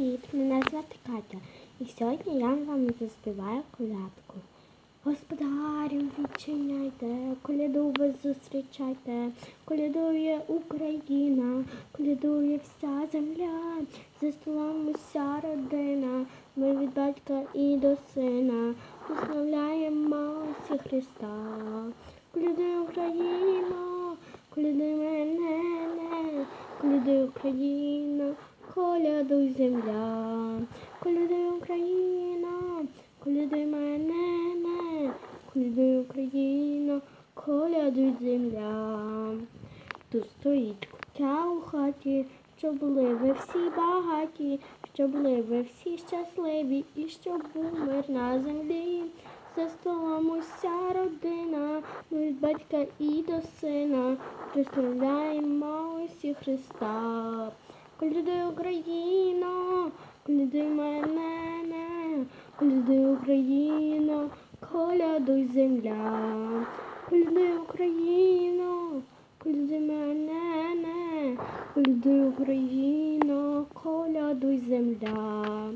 Привіт, мене звати Катя. І сьогодні я вам заспіваю колядку. Господарю відчиняйте, коляду ви зустрічайте, колядує Україна, колядує вся земля, за столом уся родина, ми від батька і до сина, прославляємо Ісі Христа. Колядуй Україна, колядуй мене, колядуй Україна, колядуй земля, колядуй Україна, колядуй мене, колядуй Україна, колядуй земля. Тут стоїть кутя у хаті, щоб були ви всі багаті, щоб були ви всі щасливі і щоб був мир на землі. За столом уся родина, ми від батька і до сина, прославляємо усі Христа. Колядуй Україна, колядуй мене, колядуй Україна, колядуй земля, колядуй Україна, колядуй мене, колядуй Україна, колядуй земля.